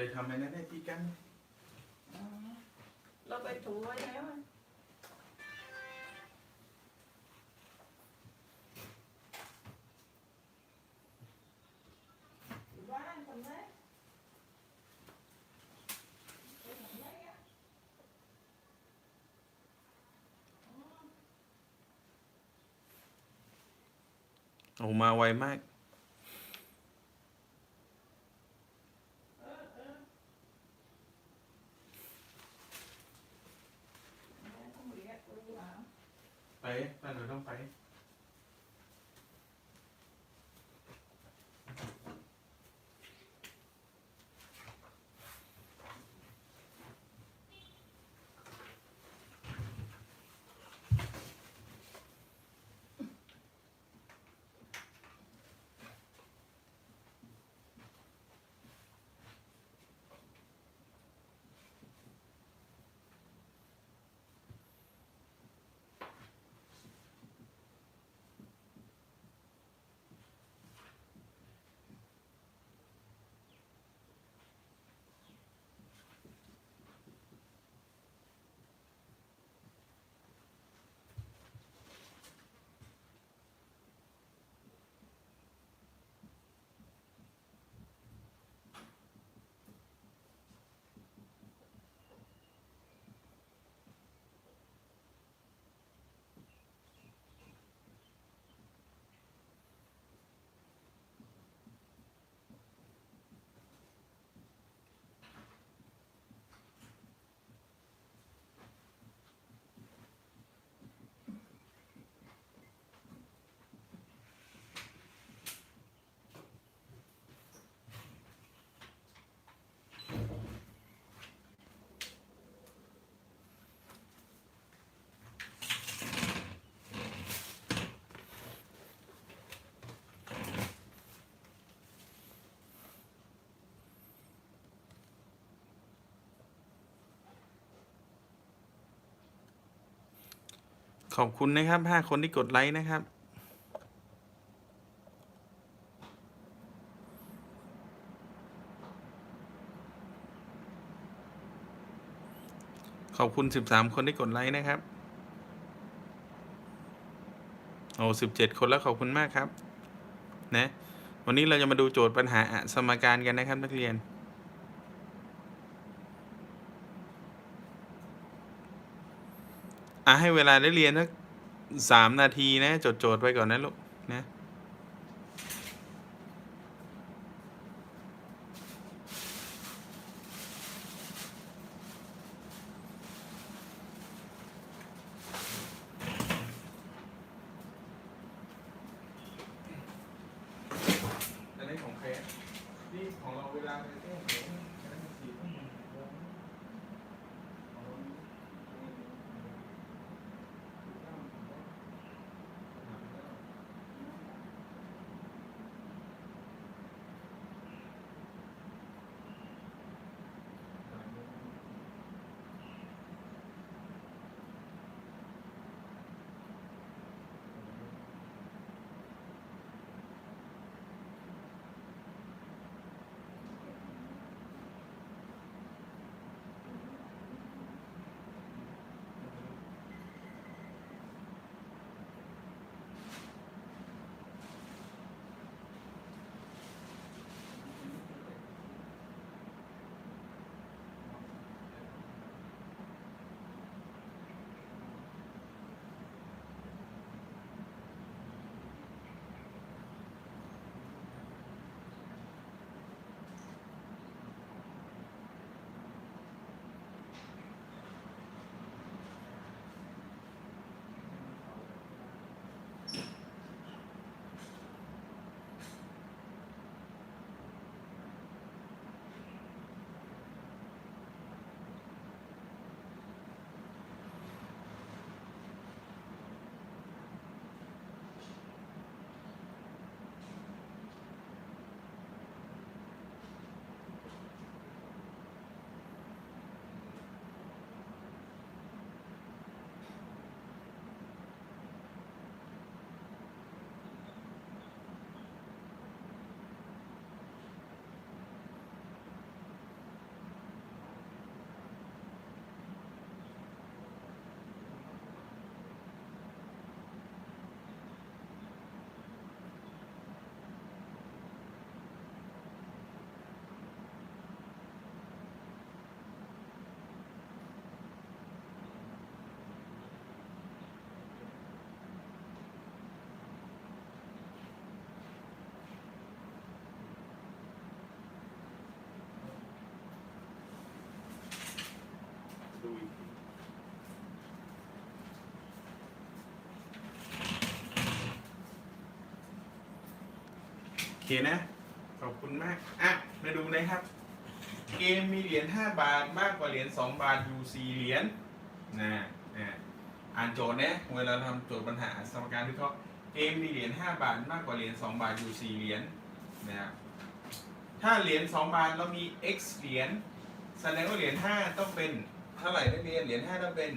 เลยทำอะไรนะได้ที่กั้นอ๋อเราไปถูไว้แล้วอะอยู่บ้านคนไหนไปทำไรอะโอ้มาไวมาก ขอบคุณนะครับห้าคนที่กดไลค์นะครับ ขอบคุณสิบสามคนที่กดไลค์นะครับ โอ้สิบเจ็ดคนแล้วขอบคุณมากครับ นะ วันนี้เราจะมาดูโจทย์ปัญหาสมการกันนะครับนักเรียน อะให้เวลาได้เรียนสักสามนาทีนะ จดโจทย์ไปก่อนนะลูก เคนะ ขอบคุณมาก อะ มาดูนะครับ เกมมีเหรียญ5บาทมากกว่าเหรียญ2บาทอยู่4เหรียญนะนะอ่านโจทย์นะเวลาทำโจทย์ปัญหาสมการวิเคราะห์เกมมีเหรียญ5บาทมากกว่าเหรียญ2บาทอยู่4เหรียญนะครับถ้าเหรียญ2บาทเรามี x เหรียญแสดงว่าเหรียญ5ต้องเป็นเท่าไหร่นักเรียนเหรียญ5ต้องเป็น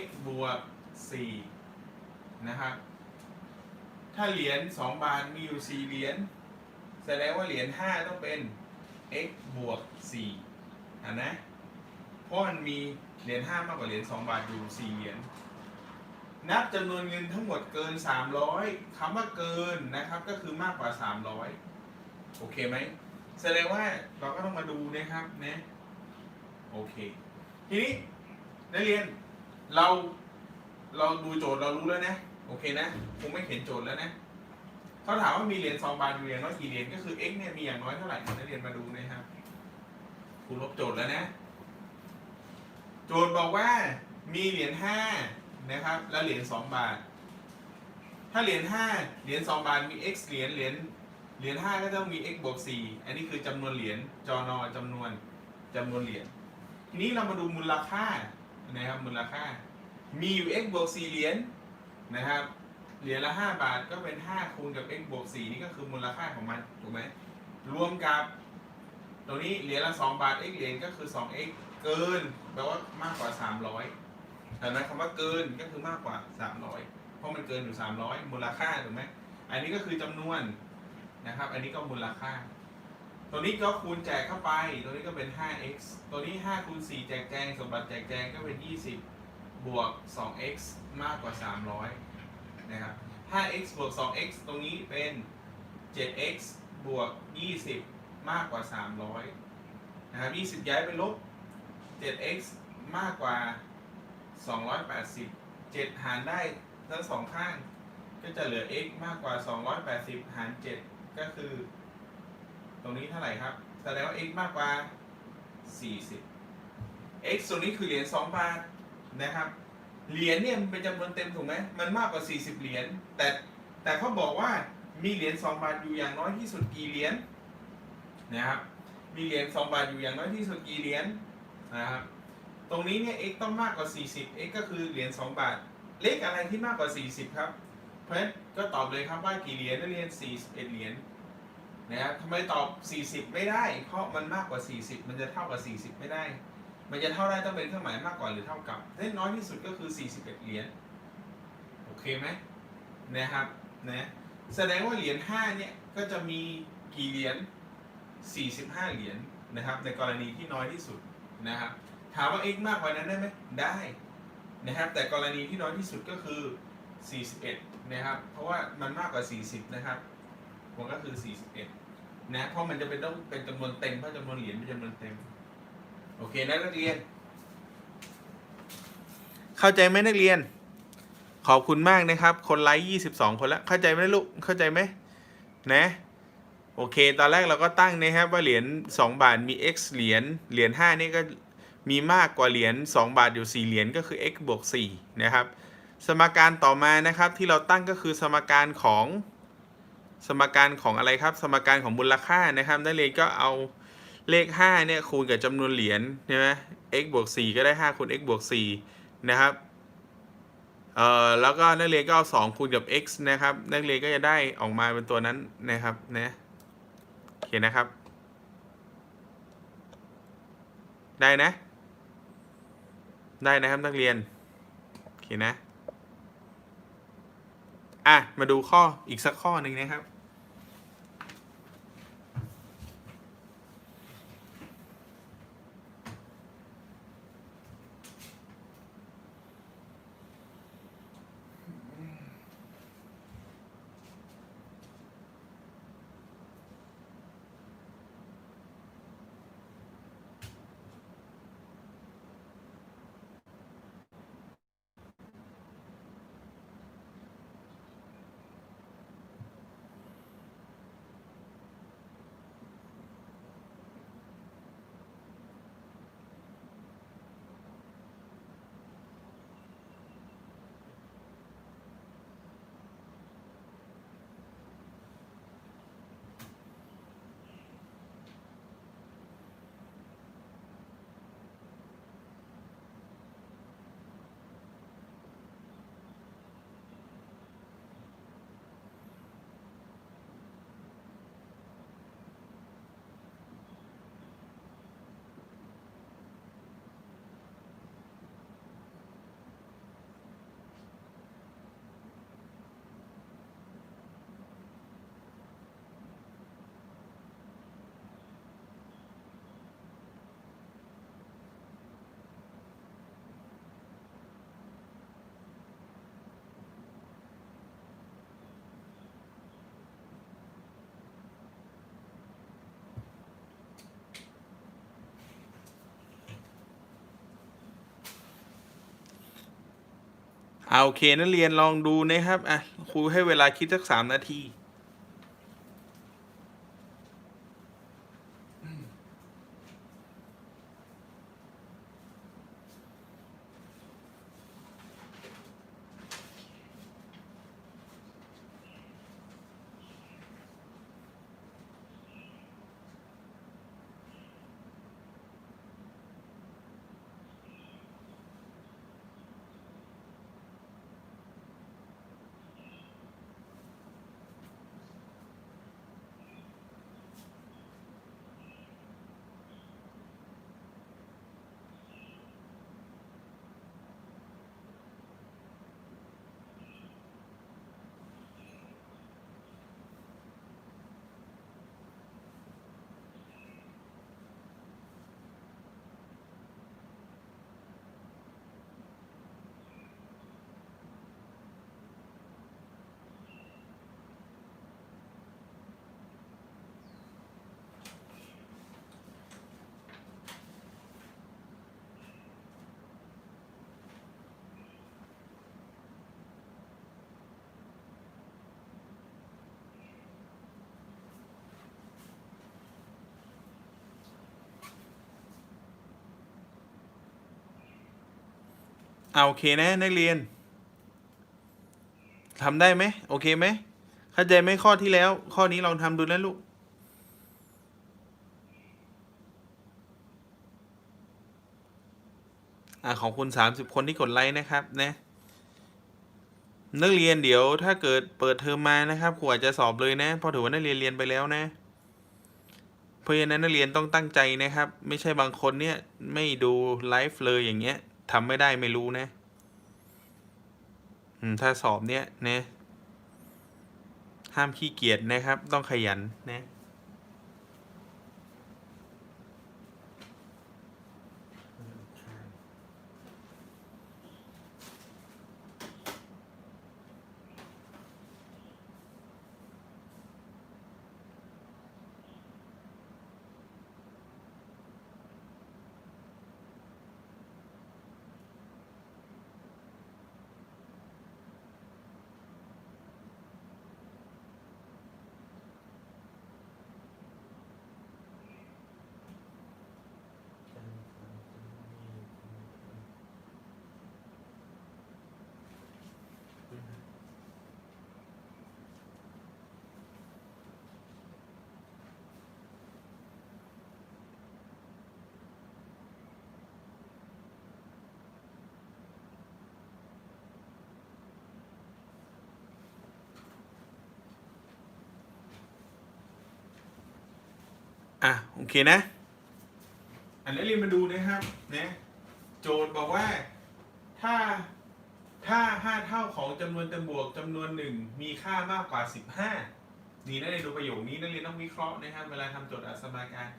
x บวก4นะครับ ถ้าเหรียญ2บาทมีอยู่ 4 เหรียญแสดงว่าเหรียญ5ต้องเป็น x บวก4อะนะเพราะมันมีเหรียญ5มากกว่าเหรียญ2บาทอยู่ 4 เหรียญนับจำนวนเงินทั้งหมดเกิน 300คำว่าเกินนะครับก็คือมากกว่า 300 โอเคไหมแสดงว่าเราก็ต้องมาดูนะครับนะโอเค ทีนี้นักเรียนเราเราดูโจทย์เรารู้แล้วนะ โอเคนะคงไม่เขียนโจทย์แล้วนะเขาถามว่ามีเหรียญสองบาทอยู่อย่างน้อยกี่เหรียญก็คือ x เนี่ยมีอย่างน้อยเท่าไหร่นักเรียนมาดูนะครับครูลบโจทย์แล้วนะ โจทย์บอกว่ามีเหรียญห้านะครับ แล้วเหรียญสองบาท ถ้าเหรียญห้าเหรียญสองบาทมี x เหรียญเหรียญเหรียญห้าก็ต้องมี x บวกสี่อันนี้คือจำนวนเหรียญจอนอจำนวนจำนวนเหรียญทีนี้เรามาดูมูลค่านะครับมูลค่า มีอยู่ x บวกสี่เหรียญ นะครับ เหรียญละ 5 บาทก็เป็น 5 คูณกับ x บวก 4 นี่ก็คือมูลค่าของมันถูกไหมรวมกับ ตรงนี้เหรียญละ 2 บาท x เหรียญก็คือ 2x เกินแปลว่ามากกว่า 300เห็นไหมคำว่าเกินก็คือมากกว่า 300 เพราะมันเกินอยู่ 300 มูลค่าถูกไหมอันนี้ก็คือจำนวนนะครับ อันนี้ก็มูลค่า ตัวนี้ก็คูณแจกเข้าไป ตัวนี้ก็เป็น 5x ตัวนี้5คูณ4แจกแจงสมบัติแจกแจงก็เป็น 20 บวก 2x มากกว่า 300 นะครับ 5x บวก 2x ตรงนี้เป็น 7x บวก 20 มากกว่า 300 นะครับ 20 ย้ายไปลบ 7x มากกว่า 280 7 หารได้ทั้งสองข้าง ก็จะเหลือ x มากกว่า 280 หาร 7 ก็คือ ตรงนี้เท่าไหร่ครับ แสดงว่า x มากกว่า 40 x ตรงนี้คือเหรียญ2บาท นะครับเหรียญเนี่ยมันเป็นจำนวนเต็มถูกไหมมันมากกว่า 40 เหรียญแต่แต่เขาบอกว่ามีเหรียญ2บาทอยู่อย่างน้อยที่สุดกี่เหรียญนะครับมีเหรียญ2บาทอยู่อย่างน้อยที่สุดกี่เหรียญนะครับตรงนี้เนี่ย x ต้องมากกว่า 40 x ก็คือเหรียญ2บาท เลขอะไรที่มากกว่า 40 ครับ เพราะฉะนั้นก็ตอบเลยครับว่ากี่เหรียญนักเรียน 41 เหรียญนะครับทำไมตอบ 40 ไม่ได้เพราะมันมากกว่า 40 มันจะเท่ากับ 40 ไม่ได้ มันจะเท่าได้ต้องเป็นเครื่องหมายมากกว่าหรือเท่ากับเล่นน้อยที่สุดก็คือ 41 เหรียญโอเคไหมนะครับนะแสดงว่าเหรียญ5เนี่ยก็จะมีกี่เหรียญ45 เหรียญนะครับในกรณีที่น้อยที่สุดนะครับถามว่า x มากกว่านั้นได้ไหมได้นะครับแต่กรณีที่น้อยที่สุดก็คือ 41 นะครับเพราะว่ามันมากกว่า 40 นะครับมันก็คือ 41นะเพราะมันจะเป็นต้องเป็นจำนวนเต็มเพราะจำนวนเหรียญเป็นจำนวนเต็ม โอเคนะนักเรียน เข้าใจไหมนักเรียน ขอบคุณมากนะครับ คนไลค์22คนแล้ว เข้าใจไหมลูก เข้าใจไหมนะ โอเค ตอนแรกเราก็ตั้งนะครับว่าเหรียญ2บาทมี x เหรียญ เหรียญ5นี่ก็มีมากกว่าเหรียญ2บาทอยู่4เหรียญก็คือ x บวก4นะครับ สมการต่อมานะครับที่เราตั้งก็คือสมการของสมการของอะไรครับ สมการของมูลค่านะครับนักเรียนก็เอา เลข 5 เนี่ยคูณกับจำนวนเหรียญใช่ไหม x บวก4ก็ได้5คูณ x บวก4นะครับ เอ่อ แล้วก็นักเรียนก็เอา2คูณกับ x นะครับ นักเรียนก็จะได้ออกมาเป็นตัวนั้นนะครับนะโอเคนะครับ ได้นะ ได้นะครับนักเรียนโอเคนะ อะ มาดูข้ออีกสักข้อหนึ่งนะครับ เอาโอเคนักเรียนลองดูนะครับอะครูให้เวลาคิดสักสามนาที เอาโอเคนะนักเรียนทำได้ไหมโอเคไหมเข้าใจไหมข้อที่แล้ว ข้อนี้ลองทำดูนะลูกอ่าของคุณสามสิบคนที่กดไลค์นะครับนะนักเรียนเดี๋ยวถ้าเกิดเปิดเทอมมานะครับครูอาจจะสอบเลยนะเพราะถือว่านักเรียนเรียนไปแล้วนะ เพราะฉะนั้นนักเรียนต้องตั้งใจนะครับ ไม่ใช่บางคนเนี่ยไม่ดูไลฟ์เลยอย่างเงี้ย ทำไม่ได้ไม่รู้นะ อืม ถ้าสอบเนี้ยนะ ห้ามขี้เกียจนะครับ ต้องขยันนะ อะโอเคนะ อันนี้เรียนมาดูนะครับนะโจทย์บอกว่าถ้าถ้าห้าเท่าของจำนวนเต็มบวกจำนวนหนึ่งมีค่ามากกว่าสิบห้านี่นักเรียนดูประโยคนี้นักเรียนต้องวิเคราะห์นะครับเวลาทำโจทย์อัสมการ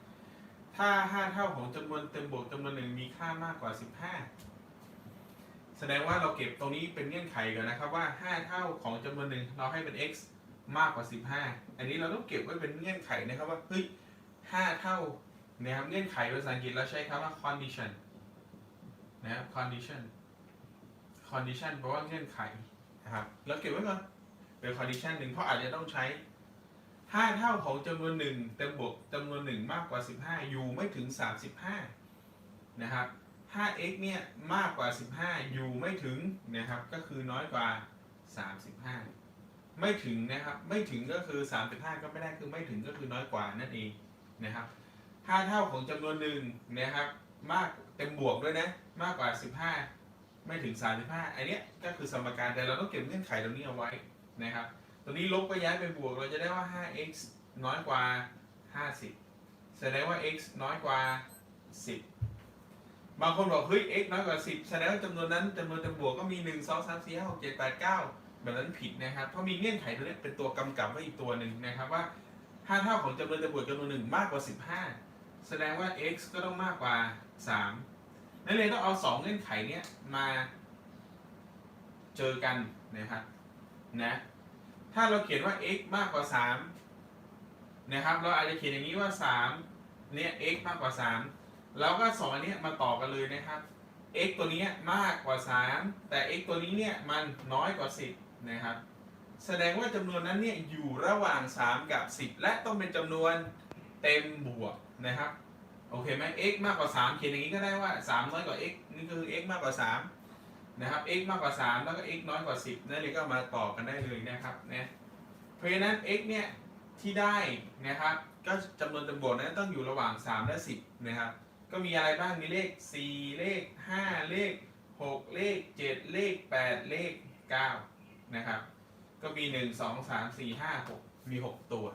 ถ้าห้าเท่าของจำนวนเต็มบวกจำนวนหนึ่งมีค่ามากกว่าสิบห้าแสดงว่าเราเก็บตรงนี้เป็นเงื่อนไขก่อนนะครับว่าห้าเท่าของจำนวนหนึ่งเราให้เป็น x มากกว่าสิบห้าอันนี้เราต้องเก็บไว้เป็นเงื่อนไขนะครับว่าเฮ้ย ห้าเท่านะครับเงื่อนไขภาษาอังกฤษเราใช้คำว่า condition นะครับ condition condition แปลว่าเงื่อนไขนะครับแล้วเก็บไว้ก่อนเป็น condition หนึ่งเพราะอาจจะต้องใช้ห้าเท่าของจำนวนหนึ่งเต็มบวกจำนวนหนึ่งมากกว่า 15 อยู่ไม่ถึง 35 นะครับ 5x เนี่ยมากกว่า 15 อยู่ไม่ถึงนะครับก็คือน้อยกว่า 35 ไม่ถึงนะครับ ไม่ถึงก็คือ 35 ก็ไม่ได้คือไม่ถึงก็คือน้อยกว่านั่นเอง นะครับห้าเท่าของจำนวนหนึ่งนะครับ มากเต็มบวกด้วยนะ มากกว่า 15 ไม่ถึง 35อันเนี้ยก็คือสมการแต่เราต้องเก็บเงื่อนไขตรงนี้เอาไว้นะครับตัวนี้ลบก็ย้ายไปบวกเราจะได้ว่า 5x น้อยกว่า 50 แสดงว่า x น้อยกว่า 10 บางคนบอกเฮ้ย x น้อยกว่า 10 แสดงว่าจำนวนนั้นจำนวนเต็มบวกก็มี 1 2 3 4 5 6 7 8 9 แบบนั้นผิดนะครับ เพราะมีเงื่อนไขตัวนี้เป็นตัวกำกับไว้อีกตัวหนึ่งนะครับว่า ห้าเท่าของจำนวนเต็มบวกจำนวนหนึ่งมากกว่า 15 แสดงว่า x ก็ต้องมากกว่า 3 นักเรียนต้องเอา 2 เงื่อนไขเนี้ยมาเจอกันนะครับนะถ้าเราเขียนว่า x มากกว่า 3 นะครับ เราอาจจะเขียนอย่างนี้ว่า 3 เนี่ย x มากกว่า 3 แล้วก็ 2 อันนี้มาต่อกันเลยนะครับ x ตัวนี้มากกว่า 3 แต่ x ตัวนี้เนี่ยมันน้อยกว่า 10 นะครับ แสดงว่าจำนวนนั้นเนี่ยอยู่ระหว่าง 3 กับ 10 และต้องเป็นจำนวนเต็มบวกนะครับโอเคไหม x มากกว่า 3 เขียนอย่างนี้ก็ได้ว่า 3 น้อยกว่า x นี่คือ x มากกว่า 3 นะครับ x มากกว่า 3 แล้วก็ x น้อยกว่า 10 นั่นเลยก็มาต่อกันได้เลยนะครับนะเพราะฉะนั้น x เนี่ยที่ได้นะครับ ก็จำนวนเต็มบวกนั้นต้องอยู่ระหว่าง 3 และ 10 นะครับ ก็มีอะไรบ้าง มีเลข 4 เลข 5 เลข 6 เลข 7 เลข 8 เลข 9 นะครับ ก็มี1 2 3 4 5 6มี6ตัว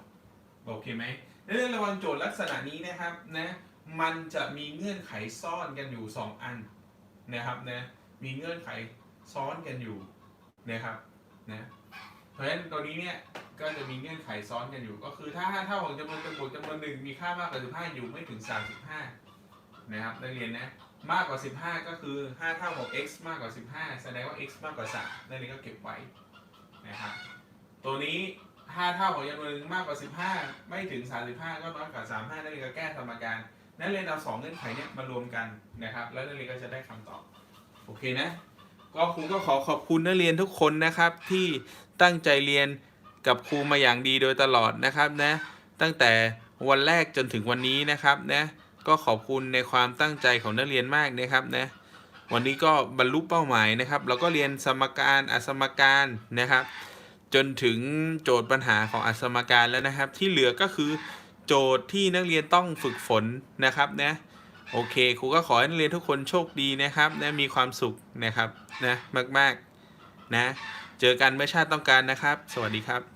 โอเคไหมในเรื่องระวังโจทย์ลักษณะนี้นะครับนะมันจะมีเงื่อนไขซ่อนกันอยู่ 2 อันนะครับนะมีเงื่อนไขซ้อนกันอยู่นะครับนะเพราะฉะนั้นตัวนี้เนี่ยก็จะมีเงื่อนไขซ้อนกันอยู่ ก็คือถ้า5เท่าของจำนวนจำนวนจำนวนหนึ่งมีค่ามากกว่า15อยู่ไม่ถึง 35นะครับนักเรียนนะมากกว่า 15 ก็คือ 5 เท่าของ x มากกว่า 15 แสดงว่า x มากกว่า3นักเรียนก็เก็บไว้ นะครับ ตัวนี้ 5 เท่าของจำนวนหนึ่งมากกว่า 15 ไม่ถึง 35 ก็น้อยกว่า 35 นักเรียนก็แก้สมการ นักเรียนเอาสองเงื่อนไขเนี่ยมารวมกันนะครับ แล้วนักเรียนก็จะได้คำตอบ โอเคนะ ก็ครูก็ขอขอบคุณนักเรียนทุกคนนะครับ ที่ตั้งใจเรียนกับครูมาอย่างดีโดยตลอดนะครับนะ ตั้งแต่วันแรกจนถึงวันนี้นะครับนะ ก็ขอบคุณในความตั้งใจของนักเรียนมากนะครับนะ วันนี้ก็บรรลุเป้าหมายนะครับ เราก็เรียนสมการอสมการนะครับ จนถึงโจทย์ปัญหาของอสมการแล้วนะครับ ที่เหลือก็คือโจทย์ที่นักเรียนต้องฝึกฝนนะครับนะโอเคครูก็ขอให้นักเรียนทุกคนโชคดีนะครับนะมีความสุขนะครับนะมากๆนะเจอกันเมื่อชาติต้องการนะครับ สวัสดีครับ